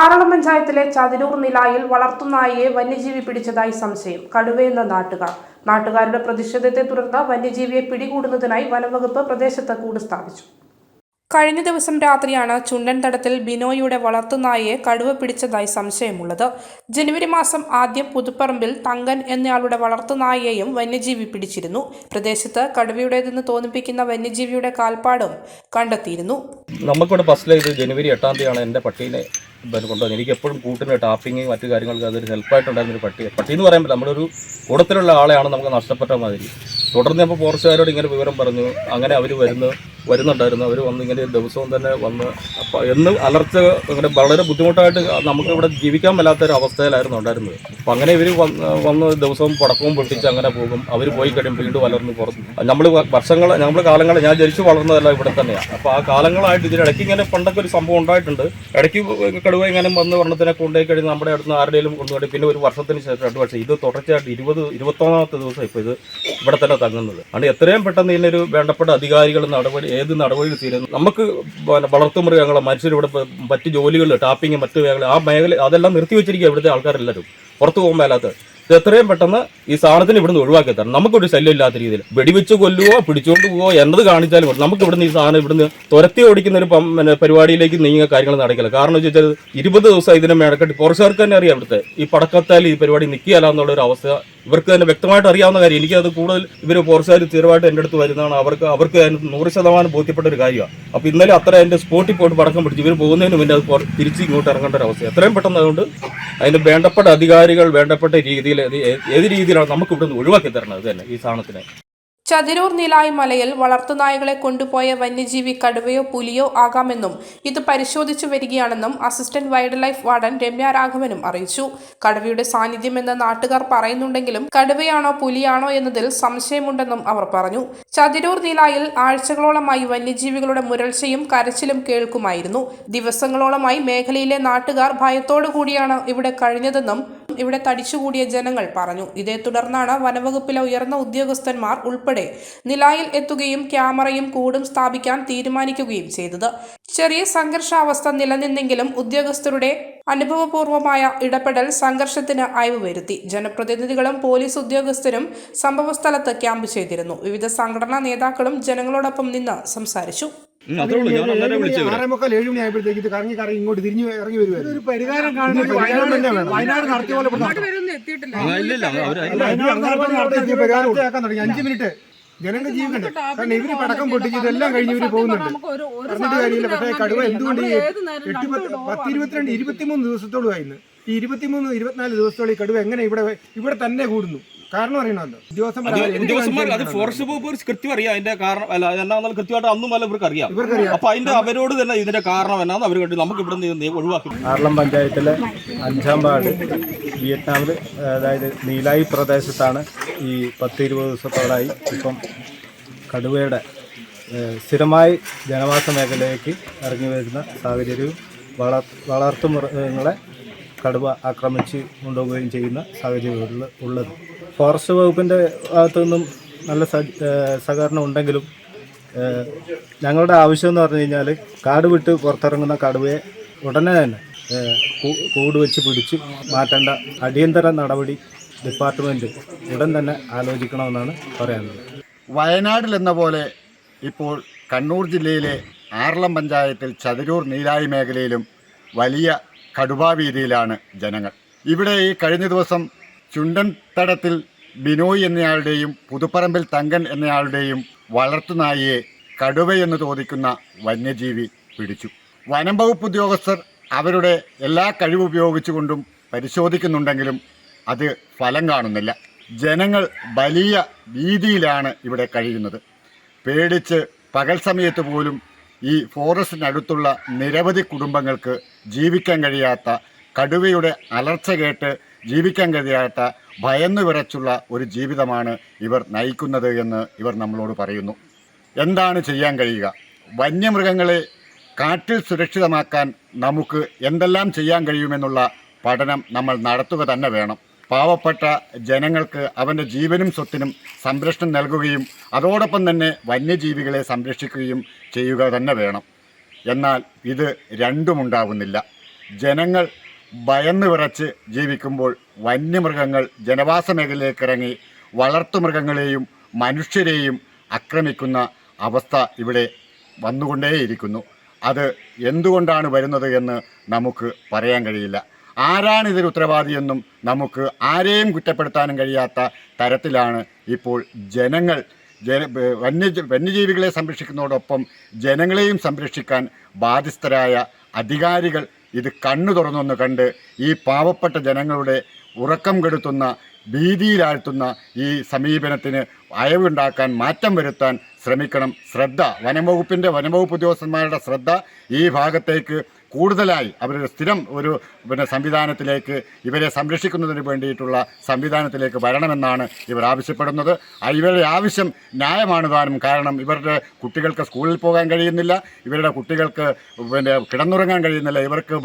ആറളം പഞ്ചായത്തിലെ ചതിരൂർ നിലായിൽ വളർത്തുനായയെ വന്യജീവി പിടിച്ചതായി സംശയം. കടുവയെന്ന നാട്ടുകാർ. നാട്ടുകാരുടെ പ്രതിഷേധത്തെ തുടർന്ന് വന്യജീവിയെ പിടികൂടുന്നതിനായി വനംവകുപ്പ് പ്രദേശത്ത് കൂട് സ്ഥാപിച്ചു. കഴിഞ്ഞ ദിവസം രാത്രിയാണ് ചുണ്ടൻതടത്തിൽ ബിനോയിയുടെ വളർത്തുനായയെ കടുവ പിടിച്ചതായി സംശയമുള്ളത്. ജനുവരി മാസം ആദ്യം പുതുപ്പറമ്പിൽ തങ്കൻ എന്നയാളുടെ വളർത്തുനായയെയും വന്യജീവി പിടിച്ചിരുന്നു. പ്രദേശത്ത് കടുവയുടേതെന്ന് തോന്നിപ്പിക്കുന്ന വന്യജീവിയുടെ കാൽപ്പാടും കണ്ടെത്തിയിരുന്നു. നമുക്കിവിടെ ഫസ്റ്റിലെ ഇത് ജനുവരി എട്ടാം തീയതിയാണ് എന്റെ പട്ടീനെ പിന്നെ കൊണ്ടുവന്നു എനിക്ക് എപ്പോഴും കൂട്ടിന് ടാപ്പിങ് മറ്റു കാര്യങ്ങൾക്ക് അതൊരു ഹെൽപ്പായിട്ടുണ്ടായിരുന്ന ഒരു പട്ടി പട്ടി എന്ന് പറയുമ്പോൾ നമ്മളൊരു കൂടത്തിലുള്ള ആളെയാണ് നമുക്ക് നഷ്ടപ്പെട്ട മാതിരി. തുടർന്ന് അപ്പോൾ ഫോറസ്റ്റുകാരോട് ഇങ്ങനെ വിവരം പറഞ്ഞു. അങ്ങനെ അവർ വരുന്നു. വരുന്നുണ്ടായിരുന്നു. അവർ വന്ന് ഇങ്ങനെ ദിവസവും തന്നെ വന്ന് അപ്പം എന്ന് അലർച്ച അങ്ങനെ വളരെ ബുദ്ധിമുട്ടായിട്ട് നമുക്ക് ഇവിടെ ജീവിക്കാൻ മേലാത്തൊരു അവസ്ഥയിലായിരുന്നു ഉണ്ടായിരുന്നത്. അപ്പം അങ്ങനെ ഇവർ വന്ന് ദിവസവും പടക്കവും പൊട്ടിച്ച് അങ്ങനെ പോകും. അവർ പോയി കഴിയുമ്പോൾ വീണ്ടും വളർന്ന് പുറത്ത് നമ്മൾ വർഷങ്ങൾ നമ്മൾ കാലങ്ങൾ ഞാൻ ജനിച്ചു വളർന്നതല്ല ഇവിടെ തന്നെയാണ് അപ്പോൾ ആ കാലങ്ങളായിട്ട് ഇതിനിടയ്ക്ക് ഇങ്ങനെ പണ്ടൊക്കെ ഒരു സംഭവം ഉണ്ടായിട്ടുണ്ട്. ഇടയ്ക്ക് കടുവ ഇങ്ങനെ വന്ന് വർണത്തിനെ കൊണ്ടുപോയി കഴിഞ്ഞ് നമ്മുടെ അടുത്ത് ആരുടെയും കൊണ്ടുപോയി പിന്നെ ഒരു വർഷത്തിന് ശേഷം രണ്ട് വർഷം. ഇത് തുടർച്ചയായിട്ട് ഇരുപത് ഇരുപത്തൊന്നാമത്തെ ദിവസം ഇപ്പോൾ ഇത് ഇവിടെ തന്നെ തങ്ങുന്നത്. അതുകൊണ്ട് എത്രയും പെട്ടെന്ന് ഇതിനൊരു വേണ്ടപ്പെട്ട അധികാരികൾ നടപടി ഏത് നടപടി തീരുന്നു. നമുക്ക് വളർത്തുമൃഗങ്ങളെ മനുഷ്യരിവിടെ മറ്റ് ജോലികൾ ടാപ്പിംഗ് മറ്റ് മേഖല ആ മേഖല അതെല്ലാം നിർത്തിവെച്ചിരിക്കുക ഇവിടുത്തെ ആൾക്കാരെല്ലാവരും പുറത്തു പോകാൻ മേലാത്ത ഇത് എത്രയും പെട്ടെന്ന് ഈ സാധനത്തിന് ഇവിടുന്ന് ഒഴിവാക്കി തരണം. നമുക്കൊരു ശല്യം ഇല്ലാത്ത രീതിയിൽ വെടിവെച്ച് കൊല്ലുവോ പിടിച്ചുകൊണ്ട് പോവോ എന്നത് കാണിച്ചാലും. നമുക്ക് ഇവിടുന്ന് ഈ സാധനം ഇവിടുന്ന് തുരത്തി ഓടിക്കുന്ന ഒരു പരിപാടിയിലേക്ക് നീങ്ങിയ കാര്യങ്ങൾ നടക്കില്ല. കാരണം എന്ന് വെച്ചാൽ ഇരുപത് ദിവസം ഇതിനെ മേടക്കെട്ടി. ഫോറസ്റ്റുകാർക്ക് തന്നെ അറിയാം ഇവിടുത്തെ. ഈ പടക്കത്താൽ ഈ പരിപാടി നിൽക്കുകയല്ല എന്നുള്ള ഒരു അവസ്ഥ ഇവർക്ക് തന്നെ വ്യക്തമായിട്ട് അറിയാവുന്ന കാര്യം. എനിക്കത് കൂടുതൽ ഇവർ പോർച്ചുകാർ സ്ഥിരമായിട്ട് എന്റെ അടുത്ത് വരുന്നതാണ്. അവർക്ക് അവർക്ക് നൂറ് ശതമാനം ബോധ്യപ്പെട്ട ഒരു കാര്യമാണ്. അപ്പോൾ ഇന്നലെ അത്ര എന്റെ സ്പോട്ടിൽ പോയിട്ട് പടക്കം പിടിച്ചു ഇവർ പോകുന്നതിന് മുന്നേ അത് തിരിച്ച് ഇങ്ങോട്ട് ഇറങ്ങേണ്ട ഒരു അവസ്ഥ എത്രയും പെട്ടെന്ന് അതുകൊണ്ട് അതിന് വേണ്ടപ്പെട്ട അധികാരികൾ വേണ്ടപ്പെട്ട രീതിയിൽ ഏത് രീതിയിലാണ് നമുക്ക് ഇവിടുന്ന് ഒഴിവാക്കി തരണം അത് തന്നെ ഈ സാധനത്തിനെ? ചതിരൂർ നിലായ് മലയിൽ വളർത്തുനായകളെ കൊണ്ടുപോയ വന്യജീവി കടുവയോ പുലിയോ ആകാമെന്നും ഇത് പരിശോധിച്ചു വരികയാണെന്നും assistant wildlife warden Ramya രാഘവനും അറിയിച്ചു. കടുവയുടെ സാന്നിധ്യമെന്ന് നാട്ടുകാർ പറയുന്നുണ്ടെങ്കിലും കടുവയാണോ പുലിയാണോ എന്നതിൽ സംശയമുണ്ടെന്നും അവർ പറഞ്ഞു. ചതിരൂർ നിലായിൽ ആഴ്ചകളോളമായി വന്യജീവികളുടെ മുരൾച്ചയും കരച്ചിലും കേൾക്കുമായിരുന്നു. ദിവസങ്ങളോളമായി മേഖലയിലെ നാട്ടുകാർ ഭയത്തോടു കൂടിയാണ് ഇവിടെ കഴിഞ്ഞതെന്നും ഇവിടെ തടിച്ചുകൂടിയ ജനങ്ങൾ പറഞ്ഞു. ഇതേ തുടർന്നാണ് വനവകുപ്പിലെ ഉയർന്ന ഉദ്യോഗസ്ഥന്മാർ ഉൾപ്പെടെ നിലായിൽ എത്തുകയും ക്യാമറയും കൂടും സ്ഥാപിക്കാൻ തീരുമാനിക്കുകയും ചെയ്തത്. ചെറിയ സംഘർഷാവസ്ഥ നിലനിന്നെങ്കിലും ഉദ്യോഗസ്ഥരുടെ അനുഭവപൂർവമായ ഇടപെടൽ സംഘർഷത്തിന് അയവ് വരുത്തി. ജനപ്രതിനിധികളും പോലീസ് ഉദ്യോഗസ്ഥരും സംഭവസ്ഥലത്ത് ക്യാമ്പ് ചെയ്തിരുന്നു. വിവിധ സംഘടനാ നേതാക്കളും ജനങ്ങളോടൊപ്പം നിന്ന് സംസാരിച്ചു. ഏഴ് മണി ആയപ്പോഴത്തേക്ക് ഇത് കറങ്ങി കറങ്ങി ഇങ്ങോട്ട് തിരിഞ്ഞു ഇറങ്ങി ഒരു പരിഹാരം കാണുന്നത് പരിഹാരം തന്നെ വേണം. വയനാട് നടത്തിയ പോലെ പരിഹാരം തുടങ്ങി. അഞ്ച് മിനിറ്റ്. ജനങ്ങൾ ജീവിക്കണ്ടേ കാരണം ഇവർ പടക്കം പൊട്ടിച്ച് ഇതെല്ലാം കഴിഞ്ഞ് ഇവർ പോകുന്നുണ്ട്. പറഞ്ഞിട്ട് കാര്യമില്ല. പക്ഷേ കടുവ എന്തുകൊണ്ട് ഈ എട്ട് പത്ത് പത്ത് ഇരുപത്തിരണ്ട് ഇരുപത്തിമൂന്ന് ദിവസത്തോളമായിരുന്നു ഈ ഇരുപത്തിമൂന്ന് ഇരുപത്തിനാല് ദിവസത്തോളം ഈ കടുവ എങ്ങനെ ഇവിടെ ഇവിടെ തന്നെ കൂടുന്നു. കാരണം അറിയണമല്ലോ. ഉദ്യോഗസ്ഥന്മാർ ആരും അത് ഫോറസ്റ്റ് വകുപ്പ് കൃത്യം അറിയാം അതിന്റെ കാരണം അല്ല കൃത്യമായിട്ട് അന്നും അല്ല ഇവർക്ക് അറിയാം. അപ്പൊ അതിന്റെ അവരോട് തന്നെ ഇതിന്റെ കാരണം എന്നാന്ന് അവർ കണ്ടു. നമുക്ക് ഇവിടെ നിന്ന് ഒഴിവാക്കി. ആർളം പഞ്ചായത്തിലെ അഞ്ചാം വാർഡ് വിയറ്റ്നാമിൽ അതായത് നീലായി പ്രദേശത്താണ് ഈ പത്ത് ഇരുപത് ദിവസത്തോളായി ഇപ്പം കടുവയുടെ സ്ഥിരമായി ജനവാസ മേഖലയിലേക്ക് ഇറങ്ങി വരുന്ന സാഹചര്യവും വളർ വളർത്തു മൃഗങ്ങളെ കടുവ ആക്രമിച്ച് കൊണ്ടുപോവുകയും ചെയ്യുന്ന സാഹചര്യമുള്ള ഉള്ളത്. ഫോറസ്റ്റ് വകുപ്പിന്റെ ഭാഗത്തു നിന്നും നല്ല സഹകരണം ഉണ്ടെങ്കിലും ഞങ്ങളുടെ ആവശ്യം എന്ന് പറഞ്ഞു കഴിഞ്ഞാൽ കാട് വിട്ട് പുറത്തിറങ്ങുന്ന കടുവയെ ഉടനെ തന്നെ കൂട് വെച്ച് പിടിച്ച് മാറ്റേണ്ട അടിയന്തര നടപടി ഡിപ്പാർട്ട്മെന്റ് ഉടൻ തന്നെ ആലോചിക്കണമെന്നാണ് പറയാനുള്ളത്. വയനാട്ടിലെന്ന പോലെ ഇപ്പോൾ കണ്ണൂർ ജില്ലയിലെ ആറളം പഞ്ചായത്തിൽ ചതിരൂർ നീലായി മേഖലയിലും വലിയ കടുവാ വീതിയിലാണ് ജനങ്ങൾ. ഇവിടെ ഈ കഴിഞ്ഞ ദിവസം ചുണ്ടൻ തടത്തിൽ ബിനോയ് എന്നയാളുടെയും പുതുപ്പറമ്പിൽ തങ്കൻ എന്നയാളുടെയും വളർത്തുനായിയെ കടുവയെന്ന് തോന്നിക്കുന്ന വന്യജീവി പിടിച്ചു. വനം വകുപ്പ് ഉദ്യോഗസ്ഥർ അവരുടെ എല്ലാ കഴിവുപയോഗിച്ചുകൊണ്ടും പരിശോധിക്കുന്നുണ്ടെങ്കിലും അത് ഫലം കാണുന്നില്ല. ജനങ്ങൾ വലിയ ഭീതിയിലാണ് ഇവിടെ കഴിയുന്നത്. പേടിച്ച് പകൽ സമയത്ത് പോലും ഈ ഫോറസ്റ്റിനടുത്തുള്ള നിരവധി കുടുംബങ്ങൾക്ക് ജീവിക്കാൻ കഴിയാത്ത കടുവയുടെ അലർച്ച കേട്ട് ജീവിക്കാൻ കഴിയാത്ത ഭയന്നു വിറച്ചുള്ള ഒരു ജീവിതമാണ് ഇവർ നയിക്കുന്നത് എന്ന് ഇവർ നമ്മളോട് പറയുന്നു. എന്താണ് ചെയ്യാൻ കഴിയുക? വന്യമൃഗങ്ങളെ കാട്ടിൽ സുരക്ഷിതമാക്കാൻ നമുക്ക് എന്തെല്ലാം ചെയ്യാൻ കഴിയുമെന്നുള്ള പഠനം നമ്മൾ നടത്തുക തന്നെ വേണം. പാവപ്പെട്ട ജനങ്ങൾക്ക് അവന്റെ ജീവനും സ്വത്തിനും സംരക്ഷണം നൽകുകയും അതോടൊപ്പം തന്നെ വന്യജീവികളെ സംരക്ഷിക്കുകയും ചെയ്യുക തന്നെ വേണം. എന്നാൽ ഇത് രണ്ടും ഉണ്ടാകുന്നില്ല ജനങ്ങൾ ഭയന്ന് വിറച്ച് ജീവിക്കുമ്പോൾ വന്യമൃഗങ്ങൾ ജനവാസ മേഖലയിലേക്ക് ഇറങ്ങി വളർത്തുമൃഗങ്ങളെയും മനുഷ്യരെയും ആക്രമിക്കുന്ന അവസ്ഥ ഇവിടെ വന്നുകൊണ്ടേയിരിക്കുന്നു. അത് എന്തുകൊണ്ടാണ് വരുന്നത് എന്ന് നമുക്ക് പറയാൻ കഴിയില്ല. ആരാണ് ഇതിൽ ഉത്തരവാദിയെന്നും നമുക്ക് ആരെയും കുറ്റപ്പെടുത്താനും കഴിയാത്ത തരത്തിലാണ് ഇപ്പോൾ ജനങ്ങൾ. ജന വന്യ വന്യജീവികളെ സംരക്ഷിക്കുന്നതോടൊപ്പം ജനങ്ങളെയും സംരക്ഷിക്കാൻ ബാധ്യസ്ഥരായ അധികാരികൾ ഇത് കണ്ണു തുറന്നൊന്ന് കണ്ട് ഈ പാവപ്പെട്ട ജനങ്ങളുടെ ഉറക്കം കെടുത്തുന്ന ഭീതിയിലാഴ്ത്തുന്ന ഈ സമീപനത്തിന് അയവുണ്ടാക്കാൻ മാറ്റം വരുത്താൻ ശ്രമിക്കണം. ശ്രദ്ധ വനംവകുപ്പിന്റെ വനംവകുപ്പ് ഉദ്യോഗസ്ഥന്മാരുടെ ശ്രദ്ധ ഈ ഭാഗത്തേക്ക് കൂടുതലായി അവരുടെ സ്ഥിരം ഒരു പിന്നെ സംവിധാനത്തിലേക്ക് ഇവരെ സംരക്ഷിക്കുന്നതിന് വേണ്ടിയിട്ടുള്ള സംവിധാനത്തിലേക്ക് വരണമെന്നാണ് ഇവർ ആവശ്യപ്പെടുന്നത്. ഇവരുടെ ആവശ്യം ന്യായമാണ് താനും. കാരണം ഇവരുടെ കുട്ടികൾക്ക് സ്കൂളിൽ പോകാൻ കഴിയുന്നില്ല. ഇവരുടെ കുട്ടികൾക്ക് പിന്നെ കിടന്നുറങ്ങാൻ കഴിയുന്നില്ല. ഇവർക്ക്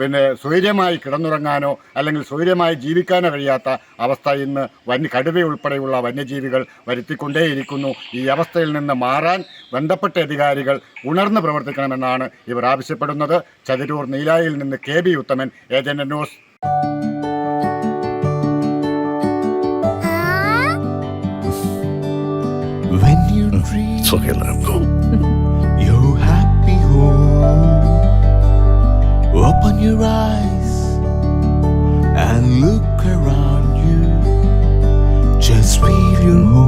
പിന്നെ സ്വൈര്യമായി കിടന്നുറങ്ങാനോ അല്ലെങ്കിൽ സ്വൈര്യമായി ജീവിക്കാനോ കഴിയാത്ത അവസ്ഥ ഇന്ന് വന്യ കടുവ ഉൾപ്പെടെയുള്ള വന്യജീവികൾ വരുത്തിക്കൊണ്ടേയിരിക്കുന്നു. ഈ അവസ്ഥയിൽ നിന്ന് മാറാൻ ബന്ധപ്പെട്ട അധികാരികൾ ഉണർന്ന് പ്രവർത്തിക്കണമെന്നാണ് ഇവർ ആവശ്യപ്പെടുന്നത്. ചതിരൂർ നീലായിൽ നിന്ന് K B Uthaman agent news your happy home, open your eyes and look around you. Just feel your home.